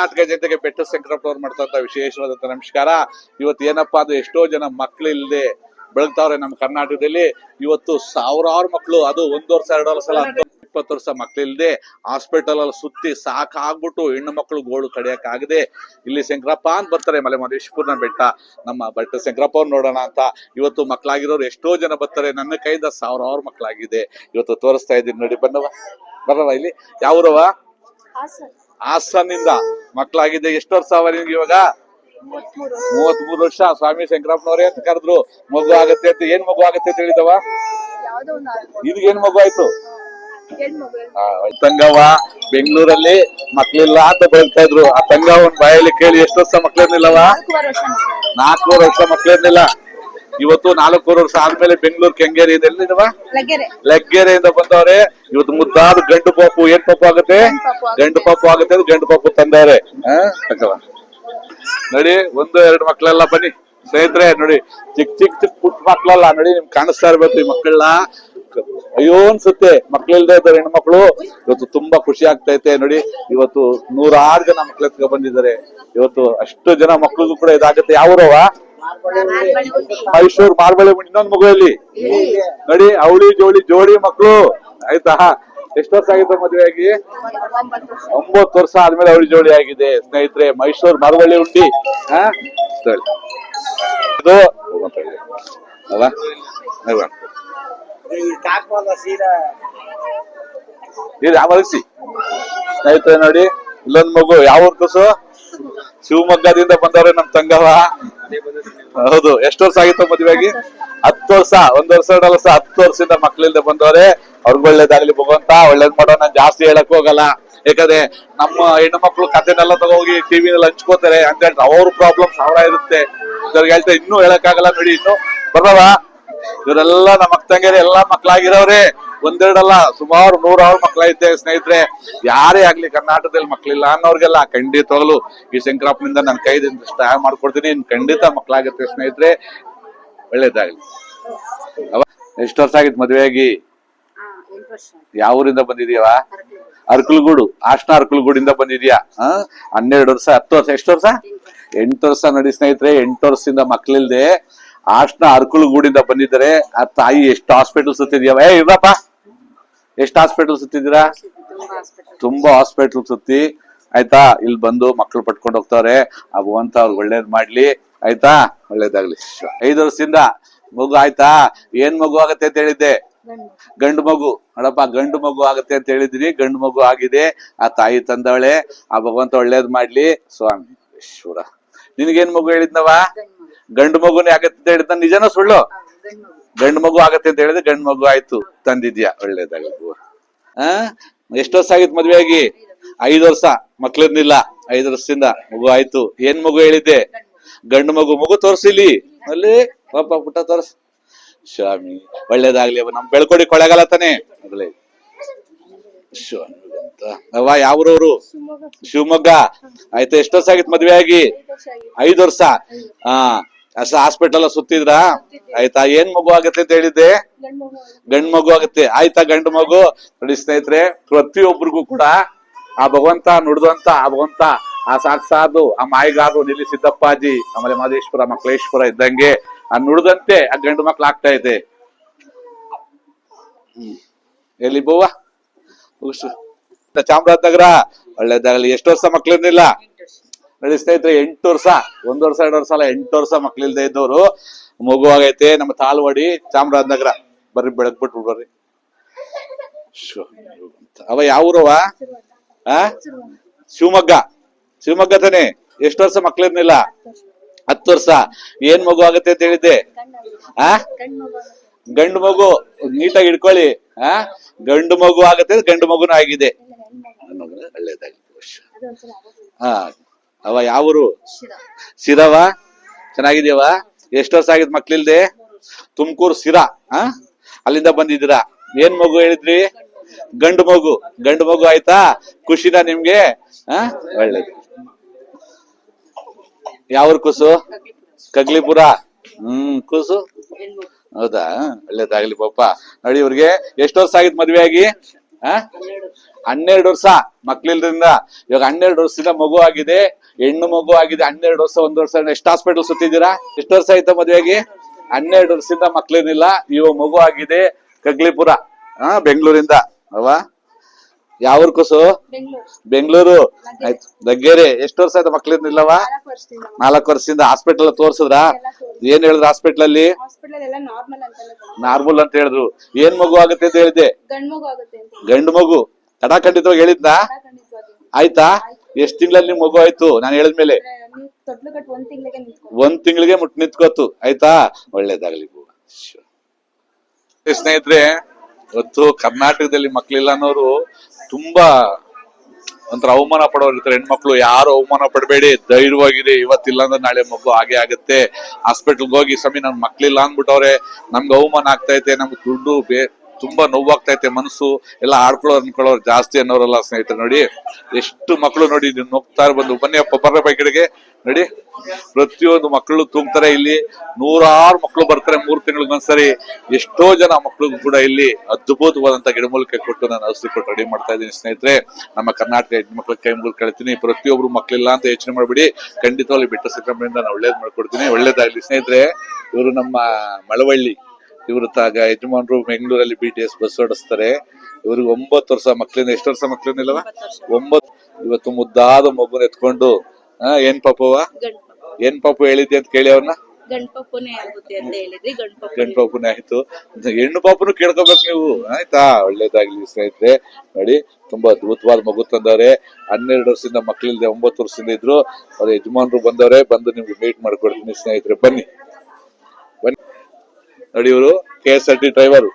ಕರ್ನಾಟಕ ಜನತೆಗೆ ಬೆಟ್ಟ ಶಂಕರಪ್ಪನವ್ರು ಮಾಡ್ತಂತ ವಿಶೇಷವಾದಂತ ನಮಸ್ಕಾರ. ಇವತ್ತು ಏನಪ್ಪಾ ಅಂದ್ರೆ ಎಷ್ಟೋ ಜನ ಮಕ್ಳು ಇಲ್ಲದೆ ಬೆಳಗ್ತಾವ್ರೆ ನಮ್ಮ ಕರ್ನಾಟಕದಲ್ಲಿ. ಇವತ್ತು ಸಾವಿರಾರು ಮಕ್ಕಳು ಅದು ಒಂದ್ ವರ್ಷ, ಎರಡು ವರ್ಷ ಇಪ್ಪತ್ತು ವರ್ಷ ಮಕ್ಳು ಇಲ್ಲದೆ ಹಾಸ್ಪಿಟಲ್ ಅಲ್ಲಿ ಸುತ್ತಿ ಸಾಕಾಗ್ಬಿಟ್ಟು ಹೆಣ್ಣು ಮಕ್ಕಳು ಗೋಳು ಕಡಿಯಕ್ ಆಗದೆ ಇಲ್ಲಿ ಶಂಕರಪ್ಪ ಅಂತ ಬರ್ತಾರೆ ಮಲೆ ಮಹದೇಶ್ಪುರ್ನ ಬೆಟ್ಟ. ನಮ್ಮ ಬೆಟ್ಟ ಶಂಕರಪ್ಪ ಅವ್ರು ನೋಡೋಣ ಅಂತ. ಇವತ್ತು ಮಕ್ಕಳಾಗಿರೋರು ಎಷ್ಟೋ ಜನ ಬರ್ತಾರೆ. ನನ್ನ ಕೈಯಿಂದ ಸಾವಿರಾರು ಮಕ್ಕಳಾಗಿದೆ ಇವತ್ತು ತೋರಿಸ್ತಾ ಇದ್ದೀನಿ ನೋಡಿ ಬನ್ನವ ಬರವ ಇಲ್ಲಿ. ಯಾವ್ರವ ಹಾಸನಿಂದ ಮಕ್ಕಳಾಗಿದೆ ಎಷ್ಟು ವರ್ಷ ಅವ ನಿಮ್ಗೆ ಇವಾಗ? ಮೂವತ್ ಮೂರು ವರ್ಷ. ಸ್ವಾಮಿ ಶಂಕರಪ್ಪನವ್ರೆ ಅಂತ ಕರೆದ್ರು. ಮಗು ಆಗತ್ತೆ ಅಂತ ಏನ್ ಮಗು ಆಗತ್ತೆ ಅಂತ ಹೇಳಿದವ? ಏನ್ ಮಗು ಆಯ್ತು? ತಂಗವ್ವ. ಬೆಂಗಳೂರಲ್ಲಿ ಮಕ್ಳಿಲ್ಲ ಅಂತ ಬರ್ತಾ ಇದ್ರು. ಆ ತಂಗವ್ವನ್ ಬಾಯಲ್ಲಿ ಕೇಳಿ ಎಷ್ಟು ವರ್ಷ ಮಕ್ಳೇನಿಲ್ಲವಾ ನಾಲ್ಕೂವರೆ ವರ್ಷ ಮಕ್ಳೇನಿಲ್ಲ. ಇವತ್ತು ನಾಲ್ಕೂರು ವರ್ಷ ಆದ್ಮೇಲೆ ಬೆಂಗಳೂರು ಕೆಂಗೇರಿ ಇದೆಲ್ಲಿದವ ಲಗ್ಗೆರೆ. ಲಗ್ಗೆರೆಯಿಂದ ಬಂದವ್ರೆ ಇವತ್ತು ಮುದ್ದಾದ ಗಂಡು ಪಾಪು ಏನ್ ಪಾಪು ಆಗುತ್ತೆ? ಗಂಡು ಪಾಪು ಆಗುತ್ತೆ. ಅದು ಗಂಡು ಪಾಪು ತಂದವ್ರೆ. ನೋಡಿ ಒಂದು ಎರಡು ಮಕ್ಳೆಲ್ಲ ಬನ್ನಿ. ಸ್ನೇಹಿತರೆ ನೋಡಿ. ಚಿಕ್ ಚಿಕ್ ಚಿಕ್ ಪುಟ್ಟ ಮಕ್ಳಲ್ಲ ನೋಡಿ ನಿಮ್ ಕಾಣಿಸ್ತಾ ಇರ್ಬೇಕು ಈ ಮಕ್ಕಳನ್ನ. ಅಯ್ಯೋ ಅನ್ಸುತ್ತೆ. ಮಕ್ಳಿಲ್ದೇ ಇದ್ದಾರೆ ಹೆಣ್ಮಕ್ಳು ಇವತ್ತು ತುಂಬಾ ಖುಷಿ ಆಗ್ತೈತೆ ನೋಡಿ. ಇವತ್ತು ನೂರಾರು ಜನ ಮಕ್ಳು ಎತ್ಕೊ ಬಂದಿದ್ದಾರೆ. ಇವತ್ತು ಅಷ್ಟು ಜನ ಮಕ್ಳಿಗೂ ಕೂಡ ಇದಾಗುತ್ತೆ. ಯಾವ್ರವ ಮೈಸೂರು ಮಾರ್ಬಳೆ ಇನ್ನೊಂದು ಮಗುವಲ್ಲಿ ನೋಡಿ, ಅವಳಿ ಜೋಳಿ ಜೋಡಿ ಮಕ್ಕಳು ಆಯ್ತಾ? ಎಷ್ಟು ವರ್ಷ ಆಗಿದೆ ಮದುವೆ ಆಗಿ? ಒಂಬತ್ತು ವರ್ಷ ಆದ್ಮೇಲೆ ಅವಳಿ ಜೋಡಿ ಆಗಿದೆ. ಸ್ನೇಹಿತರೆ, ಮೈಸೂರು ಮಾರ್ಬಳೆ ಉಂಡಿ. ಇದು ಅಲ್ವಾ? ಇದು ಯಾವ ಅಳಿಸಿ ಸ್ನೇಹಿತರೆ ನೋಡಿ, ಇಲ್ಲೊಂದ್ ಮಗು, ಯಾವ ಕೂಸು ಶಿವಮೊಗ್ಗದಿಂದ ಬಂದವ್ರೆ ನಮ್ ತಂಗವ ಹೌದು, ಎಷ್ಟು ವರ್ಷ ಆಗಿತ್ತು ಮದುವೆಗೆ ಹತ್ತು ವರ್ಷ, ಒಂದ್ ವರ್ಷ ಎರಡು ವರ್ಷ ಹತ್ತು ವರ್ಷದಿಂದ ಮಕ್ಳಿಂದ ಬಂದವ್ರೆ. ಅವ್ರಿಗೆ ಒಳ್ಳೇದಾಗ್ಲಿ ಭಗವಂತ, ಒಳ್ಳೇದ್ ಮಾಡೋಣ, ಜಾಸ್ತಿ ಹೇಳಕ್ ಹೋಗಲ್ಲ. ಯಾಕಂದ್ರೆ ನಮ್ಮ ಹೆಣ್ಣು ಮಕ್ಳು ಕಥೆನೆಲ್ಲ ತಗೋಗಿ ಟಿವಿನಲ್ಲಿ ಹಂಚ್ಕೋತಾರೆ. ಅಂತ ಅವ್ರ ಪ್ರಾಬ್ಲಮ್ ಸಾವಿರ ಇರುತ್ತೆ. ಹೇಳ್ತಾ ಇನ್ನೂ ಹೇಳಕ್ಕಾಗಲ್ಲ ನೋಡಿ ಇನ್ನು. ಬರ್ದವ ಇವರೆಲ್ಲ ನಮ್ಮ ಅಕ್ಕಂಗೆರೆ ಎಲ್ಲಾ ಮಕ್ಕಳಾಗಿರೋರೆ. ಒಂದೆರಡಲ್ಲ ಸುಮಾರು ನೂರಾರು ಮಕ್ಳೈತೆ ಸ್ನೇಹಿತರೆ. ಯಾರೇ ಆಗ್ಲಿ ಕರ್ನಾಟಕದಲ್ಲಿ ಮಕ್ಳಿಲ್ಲ ಅನ್ನೋರ್ಗೆಲ್ಲ ಖಂಡಿತವಾಗ್ಲು ಈ ಶಂಕರಪ್ಪನಿಂದ ನನ್ನ ಕೈದಿಂದ ಸಹಾಯ ಮಾಡ್ಕೊಡ್ತೀನಿ. ಖಂಡಿತ ಮಕ್ಳಾಗತ್ತೆ ಸ್ನೇಹಿತರೆ. ಒಳ್ಳೇದಾಗ್ಲಿ. ಎಷ್ಟು ವರ್ಷ ಆಗಿತ್ತು ಮದ್ವೆ ಆಗಿ ಯಾವ ಊರಿಂದ ಬಂದಿದೀಯವ ಅರ್ಕಲ್ಗೂಡು ಆಶ್ನ ಅರ್ಕಲ್ಗೂಡಿಂದ ಬಂದಿದ್ಯಾ ಹ ಹನ್ನೆರಡು ವರ್ಷ ಹತ್ತು ವರ್ಷ ಎಷ್ಟು ವರ್ಷ? ಎಂಟು ವರ್ಷ. ನಡಿ ಸ್ನೇಹಿತರೆ ಎಂಟು ವರ್ಷದಿಂದ ಮಕ್ಳಿಲ್ದೆ ಆಶ್ನ ಅರ್ಕುಳಗೂಡಿಂದ ಬಂದಿದ್ದಾರೆ. ಆ ತಾಯಿ ಎಷ್ಟು ಹಾಸ್ಪಿಟಲ್ ಸುತ್ತಿದ್ಯಾವ ಏ ಇರಪ್ಪ ಎಷ್ಟು ಹಾಸ್ಪಿಟಲ್ ಸುತ್ತಿದ್ದೀರಾ? ತುಂಬಾ ಹಾಸ್ಪಿಟಲ್ ಸುತ್ತಿ. ಆಯ್ತಾ? ಇಲ್ಲಿ ಬಂದು ಮಕ್ಳು ಪಟ್ಕೊಂಡು ಹೋಗ್ತಾವ್ರೆ. ಆ ಭಗವಂತ ಅವ್ರಿಗೆ ಒಳ್ಳೇದ್ ಮಾಡ್ಲಿ. ಆಯ್ತಾ? ಒಳ್ಳೇದಾಗ್ಲಿ. ಐದು ವರ್ಷದಿಂದ ಮಗು ಆಯ್ತಾ? ಏನ್ ಮಗು ಆಗತ್ತೆ ಅಂತ ಹೇಳಿದ್ದೆ? ಗಂಡು ಮಗು. ನೋಡಪ್ಪ, ಗಂಡು ಮಗು ಆಗತ್ತೆ ಅಂತ ಹೇಳಿದ್ರಿ ಗಂಡು ಮಗು ಆಗಿದೆ. ಆ ತಾಯಿ ತಂದವಳೆ. ಆ ಭಗವಂತ ಒಳ್ಳೇದ್ ಮಾಡ್ಲಿ. ಸ್ವಾಮಿ ಈಶ್ವರ ನಿನ್ಗೇನ್ ಮಗು ಹೇಳಿದ್ನವ ಗಂಡು ಮಗು ಗಂಡು ಮಗುನೇ ಆಗತ್ತೆ ಅಂತ ಹೇಳಿದ ನಿಜನ ಸುಳ್ಳು? ಗಂಡು ಮಗು ಆಗತ್ತೆ ಅಂತ ಹೇಳಿದ್ರೆ ಗಂಡು ಮಗು ಆಯ್ತು, ತಂದಿದ್ಯಾ? ಒಳ್ಳೇದಾಗ್ಲಿ ಆ? ಎಷ್ಟು ವರ್ಷ ಆಗಿತ್ತು ಮದ್ವೆ ಆಗಿ ಐದು ವರ್ಷ. ಮಕ್ಳಿರ್ನಿಲ್ಲ ಐದು ವರ್ಷದಿಂದ ಮಗು ಆಯ್ತು. ಏನ್ ಮಗು ಹೇಳಿದ್ದೆ? ಗಂಡು ಮಗು. ಮಗು ತೋರ್ಸಿಲಿ. ಅಲ್ಲಿ ಪಾಪ ಪುಟ್ಟ ತೋರ್ಸ್ ಸ್ವಾಮಿ, ಒಳ್ಳೇದಾಗ್ಲಿ ನಮ್ ಬೆಳ್ಕೊಡಿ ಕೊಳೆಗಾಲ ತಾನೆ. ಸ್ವಾಮಿ ಅಂತ. ಅವ ಯಾವ್ರವ್ರು? ಶಿವಮೊಗ್ಗ. ಆಯ್ತಾ, ಎಷ್ಟು ವರ್ಷ ಆಗಿತ್ತು ಮದ್ವೆ ಆಗಿ? ಐದು ವರ್ಷ. ಹಾ ಅಸ ಹಾಸ್ಪಿಟಲ್ ಸುತ್ತಿದ್ರ? ಆಯ್ತಾ, ಏನ್ ಮಗು ಆಗತ್ತೆ ಅಂತ ಹೇಳಿದ್ದೆ? ಗಂಡು ಮಗು ಆಗತ್ತೆ. ಆಯ್ತಾ, ಗಂಡು ಮಗು? ನೋಡಿ ಸ್ನೇಹಿತರೆ ಪ್ರತಿಯೊಬ್ಬರಿಗೂ ಕೂಡ ಆ ಭಗವಂತ ನುಡಿದಂತ, ಆ ಭಗವಂತ, ಆ ಸಾಕ್ಷಾದು ಆ ಮಾಯಿಗಾರು ನಿಲ್ಲಿ ಸಿದ್ದಪ್ಪಾಜಿ, ಆಮೇಲೆ ಮಾದೇಶ್ವರ ಮಕ್ಳೇಶ್ವರ ಇದ್ದಂಗೆ ಆ ನುಡಿದಂತೆ ಆ ಗಂಡು ಮಕ್ಳು ಆಗ್ತಾ ಇದೆ. ಎಲ್ಲಿ ಬೋವ? ಉಗ್ಸು. ಚಾಮರಾಜನಗರ ಒಳ್ಳೇದಾಗಲಿ. ಎಷ್ಟು ವರ್ಷ ಮಕ್ಳಿರ್ಲಿಲ್ಲ? ನಡೆಸ್ತಾ ಇದ್ರೆ ಎಂಟು ವರ್ಷ ಒಂದ್ ವರ್ಷ ಎರಡು ವರ್ಷ ಅಲ್ಲ ಎಂಟು ವರ್ಷ ಮಕ್ಳಿಲ್ದೇ ಇದ್ದವ್ರು. ಮಗುವಾಗೈತೆ ನಮ್ಮ ತಾಳ್ವಾಡಿ ಚಾಮರಾಜನಗರ. ಬರ್ರಿ ಬೆಳಗ್ಬಿಟ್ರು ಬರ್ರಿ. ಶೋ, ಅವ ಯಾವ ಊರವ? ಆ? ಶಿವಮೊಗ್ಗ. ಶಿವಮೊಗ್ಗ ತಾನೆ? ಎಷ್ಟು ವರ್ಷ ಮಕ್ಳಿರ್ನಿಲ್ಲ ಹತ್ತು ವರ್ಷ. ಏನ್ ಮಗು ಆಗತ್ತೆ ಅಂತ ಹೇಳಿದ್ದೆ? ಆ? ಗಂಡು ಮಗು ನೀಟಾಗಿ ಇಟ್ಕೊಳ್ಳಿ ಆ? ಗಂಡು ಮಗು ಆಗತ್ತೆ ಗಂಡು ಮಗುನೂ ಆಗಿದೆ. ಒಳ್ಳೇದಾಗಿ ಹಾ, ಅವ ಯಾವರು ಸಿರವ ಚೆನ್ನಾಗಿದ್ಯವ ಎಷ್ಟು ವರ್ಷ ಆಗಿದ್ ಮಕ್ಳಿಲ್ದೆ? ತುಮಕೂರು ಸಿರಾ ಆ? ಅಲ್ಲಿಂದ ಬಂದಿದ್ದೀರಾ? ಏನ್ ಮಗು ಹೇಳಿದ್ರಿ? ಗಂಡು ಮಗು. ಗಂಡು ಮಗು ಆಯ್ತಾ? ಖುಷಿನ ನಿಮ್ಗೆ? ಹ ಒಳ್ಳೇದು. ಯಾವ್ರ ಕುಸು? ಕಗ್ಲಿಪುರ. ಹ್ಮ್, ಕೂಸು? ಹೌದಾ? ಒಳ್ಳೇದಾಗ್ಲಿ ಪಾಪ. ನೋಡಿ ಇವ್ರಿಗೆ ಎಷ್ಟು ವರ್ಷ ಆಗಿತ್ತು ಮದ್ವೆ ಆಗಿ ಆ? ಹನ್ನೆರಡು ವರ್ಷ ಮಕ್ಳಿಲ್ದ್ರಿಂದ ಇವಾಗ ಹನ್ನೆರಡು ವರ್ಷದಿಂದ ಮಗು ಆಗಿದೆ, ಹೆಣ್ಣು ಮಗು ಆಗಿದೆ, ಹನ್ನೆರಡು ವರ್ಷ, ಒಂದ್ ವರ್ಷ ಎಷ್ಟು ಹಾಸ್ಪಿಟಲ್ ಸುತ್ತಿದ್ದೀರಾ? ಎಷ್ಟು ವರ್ಷ ಆಯ್ತಾ ಮದ್ವೆಯಾಗಿ? ಹನ್ನೆರಡು ವರ್ಷದಿಂದ ಮಕ್ಳೇನಿಲ್ಲ, ಇವಾಗ ಮಗು ಆಗಿದೆ, ಕಗ್ಲಿಪುರ ಹಾ ಬೆಂಗಳೂರಿಂದ, ಅಲ್ವಾ? ಯಾವ ಕೂಸು? ಬೆಂಗಳೂರು. ದಗ್ಗೇರಿ ಎಷ್ಟು ವರ್ಷ ಆಯ್ತು ನಾಲ್ಕು ವರ್ಷದಿಂದ ನಾಲ್ಕು ವರ್ಷದಿಂದ ಹಾಸ್ಪಿಟಲ್ ತೋರ್ಸಿದ್ರ? ಏನ್ ಹೇಳಿದ್ರು ಹಾಸ್ಪಿಟಲ್ ಅಲ್ಲಿ? ನಾರ್ಮಲ್ ಅಂತ ಹೇಳಿದ್ರು. ಏನ್ ಮಗು ಆಗುತ್ತೆ ಅಂತ ಹೇಳಿದ್ದೆ? ಗಂಡು ಮಗು ತಡ ಖಂಡಿತವಾಗಿ ಹೇಳಿದ್ನಾ? ಆಯ್ತಾ? ಎಷ್ಟ್ ತಿಂಗಳಲ್ಲಿ ನಿಮ್ ಮಗು ಆಯ್ತು? ನಾನು ಹೇಳಿದ್ಮೇಲೆ ಒಂದ್ ತಿಂಗಳಿಗೆ ಮುಟ್ ನಿಂತ್ಕೋತು ಆಯ್ತಾ? ಒಳ್ಳೇದಾಗ್ಲಿ. ಸ್ನೇಹಿತರೆ ಇವತ್ತು ಕರ್ನಾಟಕದಲ್ಲಿ ಮಕ್ಳಿಲ್ಲ ಅನ್ನೋರು ತುಂಬಾ ಒಂಥರ ಅವಮಾನ ಪಡೋರ್ ಇರ್ತಾರೆ. ಹೆಣ್ಮಕ್ಳು ಯಾರು ಅವಮಾನ ಪಡಬೇಡಿ, ಧೈರ್ಯವಾಗಿದೆ, ಇವತ್ತಿಲ್ಲ ಅಂದ್ರೆ ನಾಳೆ ಮಗು ಹಾಗೆ ಆಗುತ್ತೆ. ಹಾಸ್ಪಿಟಲ್ಗೆ ಹೋಗಿ ಸ್ವಾಮಿ ನನ್ ಮಕ್ಳಿಲ್ಲ ಅಂದ್ಬಿಟ್ಟವ್ರೆ. ನಮ್ಗೆ ಅವಮಾನ ಆಗ್ತೈತೆ ನಮ್ಗೆ ದುಡ್ಡು ಬೇ ತುಂಬಾ ನೋವಾಗ್ತೈತೆ ಮನಸ್ಸು. ಎಲ್ಲ ಆಡ್ಕೊಳ್ಳೋರು ಅನ್ಕೊಳ್ಳೋರು ಜಾಸ್ತಿ ಅನ್ನೋರಲ್ಲ ಸ್ನೇಹಿತರೆ, ನೋಡಿ. ಎಷ್ಟು ಮಕ್ಕಳು ನೋಡಿ, ನೀವು ನೋಗ್ತಾ ಬಂದು ಬನ್ನಿ ಅಪ್ಪ ಬರ್ರ ಬೈಕಡೆಗೆ ನೋಡಿ, ಪ್ರತಿಯೊಂದು ಮಕ್ಕಳು ತುಂಬ್ತಾರೆ ಇಲ್ಲಿ. ನೂರಾರು ಮಕ್ಕಳು ಬರ್ತಾರೆ ಮೂರು ತಿಂಗಳಿಗೊಂದ್ಸರಿ ಎಷ್ಟೋ ಜನ ಮಕ್ಕಳಿಗೂ ಕೂಡ ಇಲ್ಲಿ ಅದ್ಭುತವಾದಂತ ಗಿಡಮೂಲಿಕೆ ಕೊಟ್ಟು ನಾನು ಔಷಧಿ ಕೊಟ್ಟು ರೆಡಿ ಮಾಡ್ತಾ ಇದ್ದೀನಿ ಸ್ನೇಹಿತರೆ. ನಮ್ಮ ಕರ್ನಾಟಕ ಹೆಣ್ಮಕ್ಳ ಕೈ ಮುಗಿದು ಕಳಿತೀನಿ. ಪ್ರತಿಯೊಬ್ರು ಮಕ್ಕಳಿಲ್ಲ ಅಂತ ಯೋಚನೆ ಮಾಡ್ಬಿಡಿ. ಖಂಡಿತವಾಗಿ ಬಿಟ್ಟ ಸಂಕ್ರಮಣದಿಂದ ನಾನು ಒಳ್ಳೇದ್ ಮಾಡ್ಕೊಡ್ತೀನಿ. ಒಳ್ಳೇದಾಗ್ಲಿ ಸ್ನೇಹಿತರೆ. ಇವರು ನಮ್ಮ ಮಳವಳ್ಳಿ. ಇವರು ತಾಗ ಯಜಮಾನ್ರು ಬೆಂಗಳೂರಲ್ಲಿ ಬಿ ಟಿ ಎಸ್ ಬಸ್ ಓಡಿಸ್ತಾರೆ. ಇವ್ರಿಗೆ ಒಂಬತ್ತು ವರ್ಷ ಮಕ್ಳಿಂದ ಎಷ್ಟು ವರ್ಷ ಮಕ್ಳಿಂದಿಲ್ಲವ ಒಂಬತ್ತು ಇವತ್ತು ಮುದ್ದಾದ ಮಗುನ ಎತ್ಕೊಂಡು ಆ, ಏನ್ ಪಾಪವ ಏನ್ ಪಾಪು ಹೇಳಿದ್ದೆ ಅಂತ ಕೇಳಿ ಅವ್ರನ್ನ? ಗಂಡು ಪಾಪುನೇ ಆಯ್ತು. ಹೆಣ್ಣು ಪಾಪನು ಕೇಳ್ಕೊಬೇಕು ನೀವು. ಆಯ್ತಾ? ಒಳ್ಳೇದಾಗ್ಲಿ ಸ್ನೇಹಿತರೆ. ನೋಡಿ ತುಂಬಾ ಅದ್ಭುತವಾದ ಮಗು ತಂದವ್ರೆ. ಹನ್ನೆರಡು ವರ್ಷದಿಂದ ಮಕ್ಳಿಲ್ದೆ ಒಂಬತ್ತು ವರ್ಷದಿಂದ ಇದ್ರು. ಅವ್ರ ಯಜಮಾನ್ರು ಬಂದವ್ರೆ ಬಂದು ನಿಮ್ಗೆ ಮೀಟ್ ಮಾಡ್ಕೊಡ್ತೀನಿ ಸ್ನೇಹಿತರೆ. ಬನ್ನಿ. ಬನ್ನಿ. ನೋಡಿ ಇವರು K S R T driver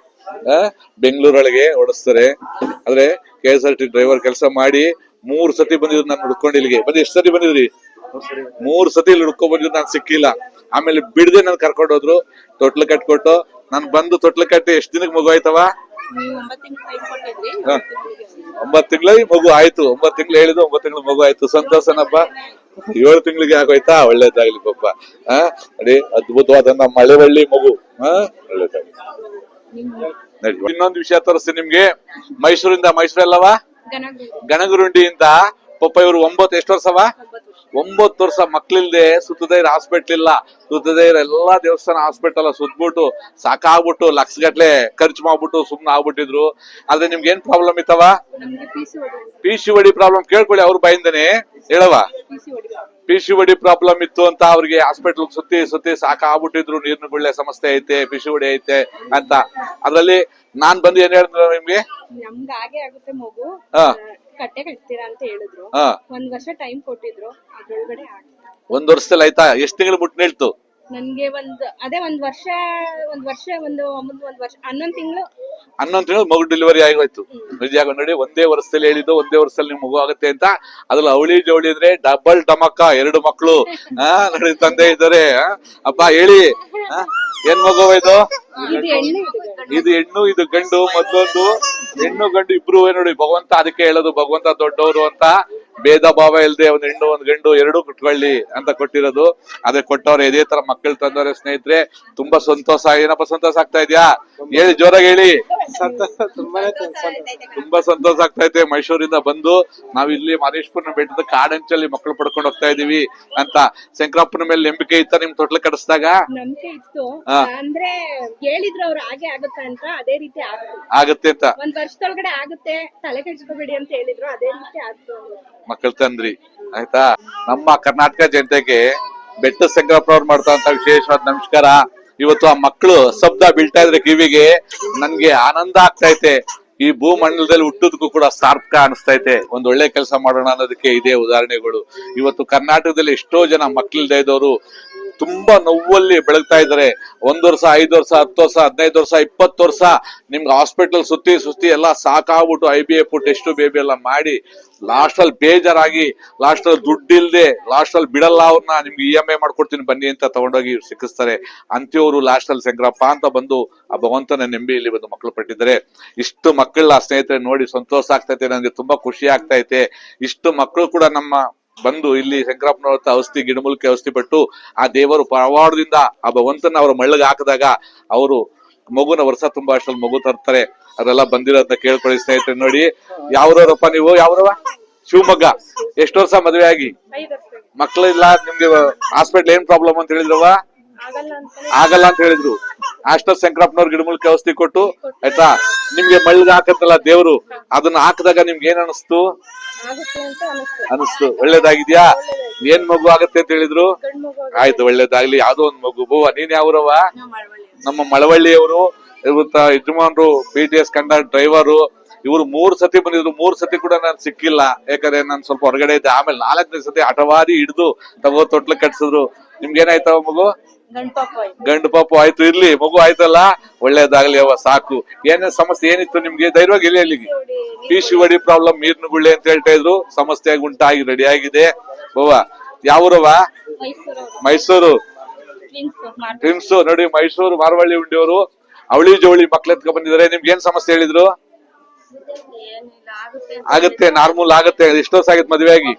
ಬೆಂಗಳೂರೊಳಗೆ ಓಡಿಸ್ತಾರೆ. ಆದ್ರೆ K S R T driver ಕೆಲಸ ಮಾಡಿ ಮೂರ್ ಸತಿ ಬಂದಿದ್ರು ನಾನು ಹುಡ್ಕೊಂಡು ಇಲ್ಲಿಗೆ. ಬಂದ್ ಎಷ್ಟು ಸತಿ ಬಂದಿದ್ರಿ? ಮೂರ್ ಸತಿ ಇಲ್ಲಿ ಹುಡ್ಕೊ ಬಂದಿದ್ರು ನಾನು ಸಿಕ್ಕಿಲ್ಲ. ಆಮೇಲೆ ಬಿಡದೆ ನನ್ ಕರ್ಕೊಂಡು ಹೋದ್ರು ತೊಟ್ಲು ಕಟ್ಕೊಟ್ಟು ನಾನು ಬಂದು ತೊಟ್ಲು ಕಟ್ಟಿ ಎಷ್ಟ್ ದಿನಕ್ಕೆ ಮಗು ಆಯ್ತವ? ತಿಂಗಳು ಒಂಬತ್ ತಿಂಗಳಿಗೆ. ಮಗು ಆಯ್ತು. ಒಂಬತ್ ತಿಂಗಳು ಹೇಳಿದ್ರು ಒಂಬತ್ ತಿಂಗಳು ಮಗು ಆಯ್ತು. ಸಂತೋಷನಪ್ಪ. ಏಳು ತಿಂಗಳಿಗೆ ಆಗೋಯ್ತಾ? ಒಳ್ಳೇದಾಗ್ಲಿ ಪಾಪ ಆ? ನೋಡಿ ಅದ್ಭುತವಾದ ನಮ್ಮ ಮಳೆವಳ್ಳಿ ಮಗು. ಹಾ ಒಳ್ಳೇದಾಗ್ಲಿ. ಇನ್ನೊಂದು ವಿಷಯ ತೋರಿಸ್ತೀನಿ ನಿಮ್ಗೆ. ಮೈಸೂರಿಂದ ಮೈಸೂರು ಅಲ್ಲವಾ ಗಣಗುರುಂಡಿ ಗಣಗರುಂಡಿಯಿಂದ. ಪಾಪ ಇವರು ಒಂಬತ್ತು ಎಷ್ಟು ವರ್ಷವ? ಒಂಬತ್ತು ವರ್ಷ. ಮಕ್ಳಿಲ್ದೆ ಸುತ್ತದೈರ್ ಹಾಸ್ಪಿಟ್ಲ್ ಇಲ್ಲ. ಸುತ್ತದೈರ್ ಎಲ್ಲಾ ದೇವಸ್ಥಾನ ಹಾಸ್ಪಿಟಲ್ ಸುತ್ಬಿಟ್ಟು ಸಾಕಾಗ್ಬಿಟ್ಟು ಲಕ್ಷ ಗಟ್ಲೆ ಖರ್ಚು ಮಾಡ್ಬಿಟ್ಟು ಸುಮ್ನೆ ಆಗ್ಬಿಟ್ಟಿದ್ರು. ಆದ್ರೆ ನಿಮ್ಗೆ ಏನ್ problem ಇತ್ತವ P C O D P C O D problem ಕೇಳ್ಕೊಳ್ಳಿ ಅವ್ರ ಬಾಯಿಂದನೆ. ಹೇಳವ P C O D P C O D problem ಇತ್ತು ಅಂತ ಅವ್ರಿಗೆ ಹಾಸ್ಪಿಟಲ್ ಸುತ್ತಿ ಸುತ್ತಿ ಸಾಕಾಗ್ಬಿಟ್ಟಿದ್ರು ನೀರಿನ ಗುಳ್ಳೆ ಸಮಸ್ಯೆ ಐತೆ ಪಿ ಸಿ ಒಡಿ ಐತೆ ಅಂತ. ಅದ್ರಲ್ಲಿ ನಾನ್ ಬಂದು ಏನ್ ಹೇಳಿದ್ರು ನಿಮ್ಗೆ? ನಮ್ಗೆ ಹಾಗೆ ಆಗುತ್ತೆ ಮಗು. ಹಾ. ಕಟ್ಟೆ ಕಟ್ತೀರಾ ಅಂತ ಹೇಳಿದ್ರು. ಹಾ. ಒಂದ್ ವರ್ಷ ಟೈಮ್ ಕೊಟ್ಟಿದ್ರು ಅದ್ರೊಳಗಡೆ ಆಗಿದೆ ಒಂದ್ ವರ್ಷದಲ್ಲಿ ಆಯ್ತಾ? ಎಷ್ಟ್ ತಿಂಗಳು ಬಿಟ್ಟು ನಿಲ್ತು ನನ್ಗೆ ಒಂದ್ ಅದೇ ಒಂದ್ ವರ್ಷ ಒಂದ್ ವರ್ಷ ಒಂದು ಒಂದ್ ಒಂದ್ ವರ್ಷ ಹನ್ನೊಂದ್ ತಿಂಗಳು. ಹನ್ನೊಂದು ತಿಂಗಳು ಮಗು ಡೆಲಿವರಿ ಆಗೋಯ್ತು. ನಿಜ ಆಗೋ ನೋಡಿ ಒಂದೇ ವರ್ಷದಲ್ಲಿ ಹೇಳಿದ್ದು ಒಂದೇ ವರ್ಷದಲ್ಲಿ ನಿಮ್ ಮಗು ಆಗುತ್ತೆ ಅಂತ. ಅದ್ರಲ್ಲಿ ಅವಳಿ ಜವಳಿ ಅಂದ್ರೆ ಡಬಲ್ ಡಮಕ್ಕ ಎರಡು ಮಕ್ಕಳು ಆ ನೋಡಿ ತಂದೆ ಇದ್ದಾರೆ. ಅಪ್ಪ ಹೇಳಿ. ಏನ್ ಮಗು ಇದು? ಇದು ಎಣ್ಣೆ ಇದು ಗಂಡು. ಇದು ಹೆಣ್ಣು ಇದು ಗಂಡು ಮತ್ತೊಂದು ಹೆಣ್ಣು ಗಂಡು ಇಬ್ರು ನೋಡಿ ಭಗವಂತ ಅದಕ್ಕೆ ಹೇಳೋದು ಭಗವಂತ ದೊಡ್ಡವರು ಅಂತ ಭೇದ ಭಾವ ಇಲ್ದೆ ಒಂದ್ ಹೆಣ್ಣು ಒಂದ್ ಗಂಡು ಎರಡು ಕುಟ್ಕೊಳ್ಳಿ ಅಂತ ಕೊಟ್ಟಿರೋದು. ಅದೇ ಕೊಟ್ಟವ್ರೆ ಇದೇ ತರ ಮಕ್ಕಳು ತಂದವ್ರೆ ಸ್ನೇಹಿತರೆ ತುಂಬಾ ಸಂತೋಷ ಏನಪ್ಪ ಸಂತೋಷ ಆಗ್ತಾ ಇದ್ಯಾ? ಹೇಳಿ ಜೋರಾಗಿ ಹೇಳಿ. ತುಂಬಾ ಸಂತೋಷ ಆಗ್ತಾ ಇದೆ. ಮೈಸೂರಿಂದ ಬಂದು ನಾವ್ ಇಲ್ಲಿ ಮಾದೇಶ್ಪುರ ಬೆಟ್ಟದ ಕಾಡಂಚಲ್ಲಿ ಮಕ್ಕಳು ಪಡ್ಕೊಂಡು ಹೋಗ್ತಾ ಇದೀವಿ ಅಂತ. ಶಂಕರಪ್ಪನ ಮೇಲೆ ನಂಬಿಕೆ ಇತ್ತ ನಿಮ್ ತೊಟ್ಲು ಕಡಿಸ್ದಾಗ? ಹೇಳಿದ್ರು ಅವ್ರು ಹಾಗೆ ಆಗುತ್ತೆ ಅಂತ ಅದೇ ರೀತಿ ಆಗುತ್ತೆ ಆಗತ್ತೆ ಅಂತ. ಒಂದ್ ವರ್ಷದೊಳಗಡೆ ಆಗುತ್ತೆ ತಲೆ ಕೆಡ್ಸ್ಕೋಬೇಡಿ ಅಂತ ಹೇಳಿದ್ರು ಅದೇ ರೀತಿ ಆಗ್ತು ಮಕ್ಕಳ ತಂದ್ರಿ ಆಯ್ತಾ? ನಮ್ಮ ಕರ್ನಾಟಕ ಜನತೆಗೆ ಬೆಟ್ಟ ಶಂಕರಪ್ಪನವ್ರು ಮಾಡ್ತಾ ವಿಶೇಷವಾದ ನಮಸ್ಕಾರ. ಇವತ್ತು ಆ ಮಕ್ಕಳು ಶಬ್ದ ಬೀಳ್ತಾ ಇದ್ರೆ ಕಿವಿಗೆ ನನ್ಗೆ ಆನಂದ ಆಗ್ತಾ ಐತೆ. ಈ ಭೂಮಂಡಲದಲ್ಲಿ ಹುಟ್ಟುದಕ್ಕೂ ಕೂಡ ಸಾರ್ಥಕ ಅನಿಸ್ತೈತೆ. ಒಂದ್ ಒಳ್ಳೆ ಕೆಲಸ ಮಾಡೋಣ ಅನ್ನೋದಕ್ಕೆ ಇದೇ ಉದಾಹರಣೆಗಳು. ಇವತ್ತು ಕರ್ನಾಟಕದಲ್ಲಿ ಎಷ್ಟೋ ಜನ ಮಕ್ಳಿಲ್ದೇ ಇದ್ದವರು ತುಂಬಾ ನೋವಲ್ಲಿ ಬೆಳಗ್ತಾ ಇದ್ದಾರೆ. ಒಂದ್ ವರ್ಷ, ಐದ್ ವರ್ಷ, ಹತ್ತು ವರ್ಷ, ಹದಿನೈದು ವರ್ಷ, ಇಪ್ಪತ್ತು ವರ್ಷ ನಿಮ್ಗೆ ಹಾಸ್ಪಿಟಲ್ ಸುತ್ತಿ ಸುತ್ತಿ ಎಲ್ಲ ಸಾಕಾಗ್ಬಿಟ್ಟು I V F test baby ಎಲ್ಲ ಮಾಡಿ ಲಾಸ್ಟ್ ಅಲ್ಲಿ ಬೇಜಾರಾಗಿ ಲಾಸ್ಟ್ ಅಲ್ಲಿ ದುಡ್ಡಿಲ್ದೆ ಲಾಸ್ಟ್ ಅಲ್ಲಿ ಬಿಡಲ್ಲ ಅವ್ರನ್ನ, ನಿಮ್ಗೆ ಇ ಎಂ ಐ ಮಾಡ್ಕೊಡ್ತೀನಿ ಬನ್ನಿ ಅಂತ ತಗೊಂಡೋಗಿ ಸಿಕ್ಕಿಸ್ತಾರೆ. ಅಂತ್ಯವರು ಲಾಸ್ಟ್ ಅಲ್ಲಿ ಶಂಕರಪ್ಪ ಅಂತ ಬಂದು ಆ ಭಗವಂತನ ನೆಂಬಿ ಇಲ್ಲಿ ಬಂದು ಮಕ್ಕಳು ಪಟ್ಟಿದ್ದಾರೆ. ಇಷ್ಟು ಮಕ್ಕಳ ಸ್ನೇಹಿತರೆ ನೋಡಿ ಸಂತೋಷ ಆಗ್ತೈತೆ ನನಗೆ ತುಂಬಾ ಖುಷಿ ಆಗ್ತೈತೆ. ಇಷ್ಟು ಮಕ್ಕಳು ಕೂಡ ನಮ್ಮ ಬಂದು ಇಲ್ಲಿ ಶಂಕರಪ್ಪನವ್ರ ಹತ್ರ ಔಷಧಿ ಗಿಡಮೂಲಿಕೆ ಔಷಧಿ ಪಟ್ಟು ಆ ದೇವರು ಪವಾಡದಿಂದ ಆ ಭಗವಂತನ ಅವರ ಮಳ್ಳಗೆ ಹಾಕಿದಾಗ ಅವರು ಮಗುನ ವರ್ಷ ತುಂಬಾ ಅಷ್ಟ್ರಲ್ಲಿ ಮಗು ತರ್ತಾರೆ. ಅದೆಲ್ಲ ಅಂತ ಕೇಳ್ಕೊಳ್ಳಿ ಸ್ನೇಹಿತರೆ ನೋಡಿ. ಯಾವ್ರವ್ರಪ್ಪ ನೀವು? ಯಾವ್ರವ ಶಿವಮೊಗ್ಗ. ಎಷ್ಟು ವರ್ಷ ಮದ್ವೆ ಆಗಿ ಮಕ್ಳು ಇಲ್ಲ ನಿಮ್ಗೆ ಹಾಸ್ಪಿಟ್ಲ್ ಏನ್ ಪ್ರಾಬ್ಲಮ್ ಅಂತ ಹೇಳಿದ್ರವ ಆಗಲ್ಲ ಅಂತ ಹೇಳಿದ್ರು. ಆಸ್ಟರ್ ಶಂಕರಪ್ಪನವ್ರ ಗಿಡಮೂಲಿಕೆ ಔಷಧಿ ಕೊಟ್ಟು ಆಯ್ತಾ? ನಿಮ್ಗೆ ಮಳ್ಳಿಗೆ ಹಾಕತ್ತಲ್ಲ ದೇವ್ರು ಅದನ್ನ ಹಾಕಿದಾಗ ನಿಮ್ಗೆ ಏನ್ ಅನಿಸ್ತು? ಅನಿಸ್ತು. ಒಳ್ಳೇದಾಗಿದ್ಯಾ? ಏನ್ ಮಗು ಆಗತ್ತೆ ಅಂತ ಹೇಳಿದ್ರು? ಆಯ್ತು ಒಳ್ಳೇದಾಗ್ಲಿ. ಯಾವ್ದೋ ಒಂದ್ ಮಗು. ಬವ್ವ ನೀನ್ ಯಾವ್ರವ ನಮ್ಮ ಮಳವಳ್ಳಿಯವರು ಇವತ್ತ ಯಜಮಾನ್ರು ಪಿ ಟಿ ಎಸ್ ಕಂಡ ಡ್ರೈವರು ಇವರು ಮೂರ್ ಸತಿ ಬಂದಿದ್ರು. ಮೂರ್ ಸತಿ ಕೂಡ ನಾನು ಸಿಕ್ಕಿಲ್ಲ. ಯಾಕಂದ್ರೆ ನಾನ್ ಸ್ವಲ್ಪ ಹೊರಗಡೆ ಇದ್ದೆ. ಆಮೇಲೆ ನಾಲ್ಕನೇ ಸತಿ ಹಠವಾದಿ ಹಿಡಿದು ತಗೋ ತೊಟ್ಲು ಕಟ್ಸಿದ್ರು. ನಿಮ್ಗೆ ಏನಾಯ್ತವ ಮಗು? ಗಂಡು ಪಾಪು ಆಯ್ತು. ಇರ್ಲಿ ಮಗು ಆಯ್ತಲ್ಲ? ಒಳ್ಳೇದಾಗ್ಲಿ ಅವ ಸಾಕು. ಏನೇ ಸಮಸ್ಯೆ ಏನಿತ್ತು ನಿಮ್ಗೆ? ಧೈರ್ಯವಾಗಿ ಇಲ್ಲಿ ಅಲ್ಲಿಗೆ. ಪಿ ಶಿವಡಿ ಪ್ರಾಬ್ಲಮ್ ನೀರ್ನ ಗುಳ್ಳೆ ಅಂತ ಹೇಳ್ತಾ ಇದ್ರು. ಸಮಸ್ಯೆ ಉಂಟಾಗಿ ರೆಡಿ ಆಗಿದೆ. ಓವ ಯಾವೂರವ ಮೈಸೂರು. ಟ್ರಿಮ್ಸ್ ನೋಡಿ ಮೈಸೂರು ಮಾರವಳ್ಳಿ ಉಂಡಿಯವರು ಅವಳಿ ಜವಳಿ ಮಕ್ಳು ಎತ್ಕೊಂಡ್ ಬಂದಿದ್ದಾರೆ. ನಿಮ್ಗೆ ಏನ್ ಸಮಸ್ಯೆ ಹೇಳಿದ್ರು? ಆಗತ್ತೆ ನಾರ್ಮಲ್ ಆಗುತ್ತೆ ಎಷ್ಟೋ ವರ್ಷ ಆಗಿತ್ತು ಮದುವೆ ಆಗಿ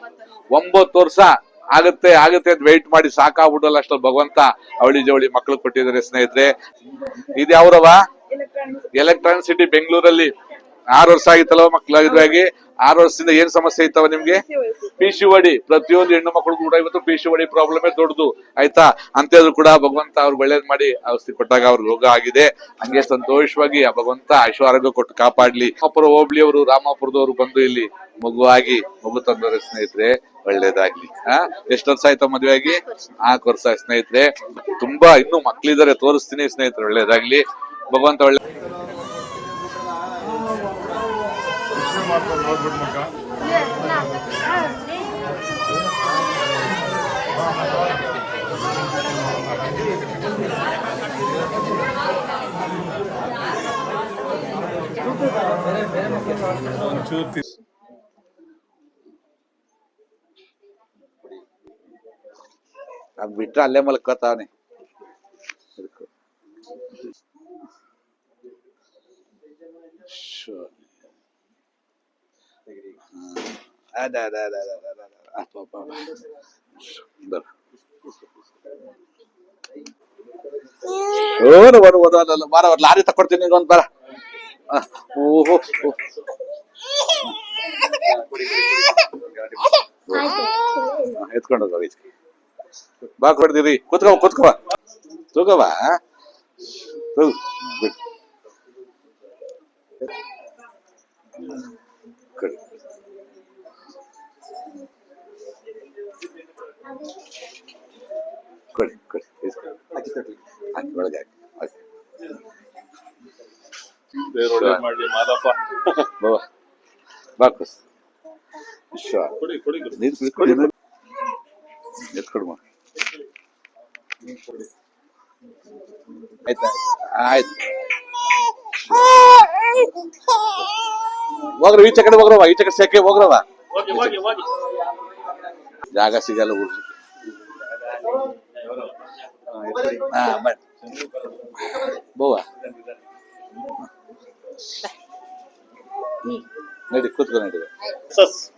ಒಂಬತ್ತು ವರ್ಷ. ಆಗತ್ತೆ, ಆಗುತ್ತೆ ಅಂತ ವೆಯ್ಟ್ ಮಾಡಿ ಸಾಕಾಗ್ಬಿಡಲ್ಲ ಅಷ್ಟಲ್ಲಿ ಭಗವಂತ ಅವಳಿ ಜವಳಿ ಮಕ್ಳು ಕೊಟ್ಟಿದ್ದಾರೆ ಸ್ನೇಹಿತರೆ. ಇದು ಯಾವ್ರವ ಎಲೆಕ್ಟ್ರಾನಿಕ್ ಸಿಟಿ ಬೆಂಗಳೂರಲ್ಲಿ ಆರು ವರ್ಷ ಆಗಿತ್ತಲ್ಲ ಮಕ್ಳು ಇದ್ರಾಗಿ ಆರು ವರ್ಷದಿಂದ ಏನ್ ಸಮಸ್ಯೆ ಇತ್ತವ ನಿಮ್ಗೆ? ಪಿ ಸಿ ಒಡಿ ಪ್ರತಿಯೊಂದು ಹೆಣ್ಣು ಮಕ್ಕಳು ಕೂಡ ಇವತ್ತು ಪಿ ಸಿ ಒಡಿ ಪ್ರಾಬ್ಲಮ್ ದೊಡ್ಡದು, ಆಯ್ತಾ? ಅಂತೇಳಿ ಕೂಡ ಭಗವಂತ ಅವ್ರು ಒಳ್ಳೇದ್ ಮಾಡಿ ಔಷಧಿ ಕೊಟ್ಟಾಗ ಅವ್ರ ರೋಗ ಆಗಿದೆ. ಹಂಗೆ ಸಂತೋಷವಾಗಿ ಆ ಭಗವಂತ ಐಶ್ವರ್ಯ ಕೊಟ್ಟು ಕಾಪಾಡ್ಲಿ. ಹೋಬಳಿ ಅವರು ರಾಮಾಪುರದವರು ಬಂದು ಇಲ್ಲಿ ಮಗುವಾಗಿ ಮಗು ತಂದವ್ರೆ ಸ್ನೇಹಿತರೆ, ಒಳ್ಳೇದಾಗ್ಲಿ. ಹಾ ಎಷ್ಟು ವರ್ಷ ಆಯ್ತಾ ಮದ್ವೆ ಆಗಿ ನಾಲ್ಕು ವರ್ಷ ಸ್ನೇಹಿತರೆ. ತುಂಬಾ ಇನ್ನೂ ಮಕ್ಳಿದಾರೆ ತೋರಿಸ್ತೀನಿ ಸ್ನೇಹಿತರೆ, ಒಳ್ಳೇದಾಗ್ಲಿ. ಭಗವಂತ ಒಳ್ಳೆ ಬಿಟ್ರೆ ಅಲ್ಲೇ ಮಲ್ಕೋತಾವನೆ ಅದ ಅದ ಅದ ಅದ ಅದ ಅದ ಅಪ್ಪ ಅಪ್ಪ ಅಪ್ಪ. ಬರ. ಓಡು ಓಡು ಓಡು ಅಲ್ಲ ಬಾರ ಅವ್ರ್ ಲಾರಿ ತಕೊಡ್ತೀನಿ ಈಗ ಒಂದ್ ಬರ ಆ, ಓಹೋ ಎತ್ಕೊಂಡು. ಬಾ ಕೊಡ್ತೀರಿ ಕೂತ್ಕೋ ಕೂತ್ಕೋ ತೂಕವ ಕೊಡಿ. ಕೊಡಿ. ಹಾಕಿ ತೊಟ್ಲಿ. ಹಾಕಿ ಮಾಡ್ಲಿ ಮಾದಪ್ಪ ಬಾ ಕುಸ್. ವಿಶ್ವ ಕೊಡಿ ಕೊಡಿ ಗುರು. ನೀರು ಕುಡಿಸ್ಕೊಡಿ ಎತ್ಕೊಡು ಆಯ್ತಾ? ಆಯ್ತು. ಹೋಗ್ರವ ಈಚೆ ಕಡೆ ಹೋಗ್ರವ ಈಚೆ ಕಡೆ ಸೆಕೆ ಹೋಗ್ರವ ಹೋಗಿ ಹೋಗಿ ಹೋಗಿ. ಜಾಗ ಸಿಗಲ್ಲ ಊರ್ಲಿ ಹಾ ಬೋವ ನಡಿ ಕೂತ್ಕೊ ನಡಿ. ಸಸ್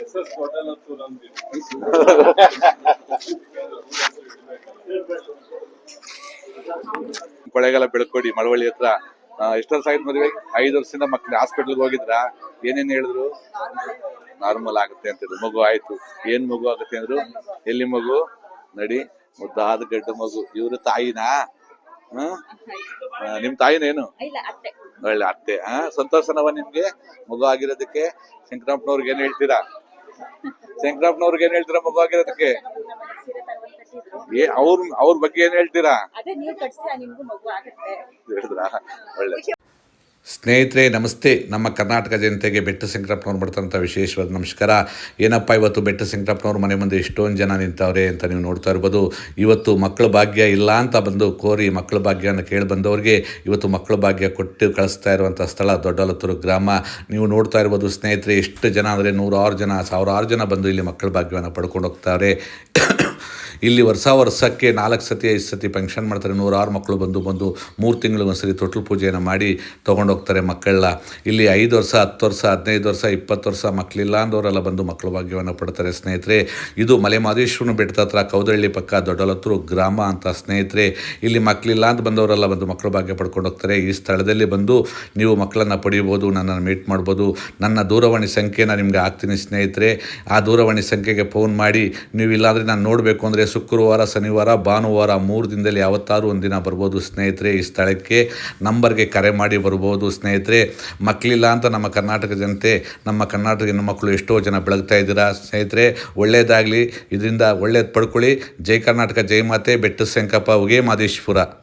ಎಸ್ ಎಸ್ ಹೋಟೆಲ್ ಅಂತೂ ನಮ್ದು ಕೊಳೆಗಾಲ ಬೆಳ್ಕೊಡಿ ಮಳವಳ್ಳಿ ಹತ್ರ. ಆ, ಎಷ್ಟು ವರ್ಷ ಆಯ್ತು ಮದುವೆ? ಐದು ವರ್ಷದಿಂದ ಮಕ್ಳು ಹಾಸ್ಪಿಟಲ್ಗೆ ಹೋಗಿದ್ರ? ಏನೇನು ಹೇಳಿದ್ರು? ನಾರ್ಮಲ್ ಆಗುತ್ತೆ ಅಂತ ಹೇಳಿದ್ರು. ಮಗು ಆಯ್ತು. ಏನ್ ಮಗು ಆಗುತ್ತೆ ಅಂದ್ರು? ಎಲ್ಲಿ ಮಗು? ನಡಿ ಮುದ್ದಾದ ಗಡ್ಡ ಮಗು. ಇವ್ರ ತಾಯಿನಾ? ಹ್ಮ್ ನಿಮ್ ತಾಯಿನೇನು? ಒಳ್ಳೆ ಅತ್ತೆ. ಹಾ ಸಂತೋಷನವ ನಿಮ್ಗೆ? ಮಗು ಆಗಿರೋದಕ್ಕೆ? ಶಂಕರಪ್ಪನವ್ರಿಗೆ ಏನ್ ಹೇಳ್ತೀರಾ? ಶಂಕರಪ್ಪನವ್ರಿಗೆ ಏನ್ ಹೇಳ್ತೀರಾ ಮಗು ಆಗಿರೋದಕ್ಕೆ? ಏ ಅವ್ರ ಅವ್ರ ಬಗ್ಗೆ ಏನ್ ಹೇಳ್ತೀರಾ? ಹೇಳಿದ್ರಾ? ಒಳ್ಳೆ. ಸ್ನೇಹಿತರೆ, ನಮಸ್ತೆ. ನಮ್ಮ ಕರ್ನಾಟಕ ಜನತೆಗೆ ಬೆಟ್ಟ ಶಂಕರಪ್ಪನವ್ರು ಬರ್ತಂಥ ವಿಶೇಷವಾದ ನಮಸ್ಕಾರ. ಏನಪ್ಪ ಇವತ್ತು ಬೆಟ್ಟ ಶಂಕರಪ್ಪನವ್ರ ಮನೆ ಮುಂದೆ ಎಷ್ಟೊಂದು ಜನ ನಿಂತವ್ರೆ ಅಂತ ನೀವು ನೋಡ್ತಾ ಇರ್ಬೋದು. ಇವತ್ತು ಮಕ್ಕಳ ಭಾಗ್ಯ ಇಲ್ಲ ಅಂತ ಬಂದು ಕೋರಿ ಮಕ್ಕಳ ಭಾಗ್ಯನ ಕೇಳಿ ಬಂದವ್ರಿಗೆ ಇವತ್ತು ಮಕ್ಕಳ ಭಾಗ್ಯ ಕೊಟ್ಟು ಕಳಿಸ್ತಾ ಇರುವಂಥ ಸ್ಥಳ ದೊಡ್ಡಲತ್ತೂರು ಗ್ರಾಮ. ನೀವು ನೋಡ್ತಾ ಇರ್ಬೋದು ಸ್ನೇಹಿತರೆ, ಎಷ್ಟು ಜನ ಅಂದರೆ ನೂರಾರು ಜನ, ಸಾವಿರಾರು ಜನ ಬಂದು ಇಲ್ಲಿ ಮಕ್ಕಳ ಭಾಗ್ಯವನ್ನು ಪಡ್ಕೊಂಡು ಹೋಗ್ತಾರೆ. ಇಲ್ಲಿ ವರ್ಷ ವರ್ಷಕ್ಕೆ ನಾಲ್ಕು ಸತಿ, ಐದು ಸತಿ ಫಂಕ್ಷನ್ ಮಾಡ್ತಾರೆ. ನೂರಾರು ಮಕ್ಕಳು ಬಂದು ಬಂದು ಮೂರು ತಿಂಗಳು ಒಂದ್ಸರಿ ತೊಟ್ಲು ಪೂಜೆಯನ್ನು ಮಾಡಿ ತೊಗೊಂಡೋಗ್ತಾರೆ ಮಕ್ಕಳನ್ನ. ಇಲ್ಲಿ ಐದು ವರ್ಷ, ಹತ್ತು ವರ್ಷ, ಹದಿನೈದು ವರ್ಷ, ಇಪ್ಪತ್ತು ವರ್ಷ ಮಕ್ಕಳಿಲ್ಲ ಅಂದವರೆಲ್ಲ ಬಂದು ಮಕ್ಕಳ ಭಾಗ್ಯವನ್ನು ಪಡ್ತಾರೆ. ಸ್ನೇಹಿತರೆ, ಇದು ಮಲೆ ಮಾದೇಶ್ವರನ ಬೆಟ್ಟದ ಹತ್ರ ಕೌದಳ್ಳಿ ಪಕ್ಕ ದೊಡ್ಡಲತ್ತೂರು ಗ್ರಾಮ ಅಂತ ಸ್ನೇಹಿತರೆ. ಇಲ್ಲಿ ಮಕ್ಕಳಿಲ್ಲ ಅಂತ ಬಂದವರೆಲ್ಲ ಬಂದು ಮಕ್ಕಳ ಭಾಗ್ಯ ಪಡ್ಕೊಂಡು ಹೋಗ್ತಾರೆ. ಈ ಸ್ಥಳದಲ್ಲಿ ಬಂದು ನೀವು ಮಕ್ಕಳನ್ನು ಪಡೆಯಬೋದು ನನ್ನನ್ನು ಮೀಟ್ ಮಾಡ್ಬೋದು. ನನ್ನ ದೂರವಾಣಿ ಸಂಖ್ಯೆನ ನಿಮ್ಗೆ ಹಾಕ್ತೀನಿ ಸ್ನೇಹಿತರೆ. ಆ ದೂರವಾಣಿ ಸಂಖ್ಯೆಗೆ ಫೋನ್ ಮಾಡಿ ನೀವು ಇಲ್ಲಾಂದರೆ ನಾನು ನೋಡಬೇಕು ಅಂದರೆ ಶುಕ್ರವಾರ, ಶನಿವಾರ, ಭಾನುವಾರ ಮೂರು ದಿನದಲ್ಲಿ ಯಾವತ್ತಾದ್ರೂ ಒಂದಿನ ಬರ್ಬೋದು. ಸ್ನೇಹಿತರೆ, ಈ ಸ್ಥಳಕ್ಕೆ ನಂಬರ್ಗೆ ಕರೆ ಮಾಡಿ ಬರ್ಬೋದು. ಸ್ನೇಹಿತರೆ, ಮಕ್ಕಳಿಲ್ಲ ಅಂತ ನಮ್ಮ ಕರ್ನಾಟಕ ಜನತೆ, ನಮ್ಮ ಕರ್ನಾಟಕ ಹೆಣ್ಣುಮಕ್ಕಳು ಎಷ್ಟೋ ಜನ ಬೆಳಗ್ತಾ ಇದ್ದೀರಾ? ಸ್ನೇಹಿತರೆ ಒಳ್ಳೆಯದಾಗಲಿ ಇದರಿಂದ ಒಳ್ಳೇದು ಪಡ್ಕೊಳ್ಳಿ. ಜೈ ಕರ್ನಾಟಕ, ಜೈ ಮಾತೆ. ಬೆಟ್ಟ ಶಂಕಪ್ಪ, ಉಗೇ ಮಾದೇಶ್ವರ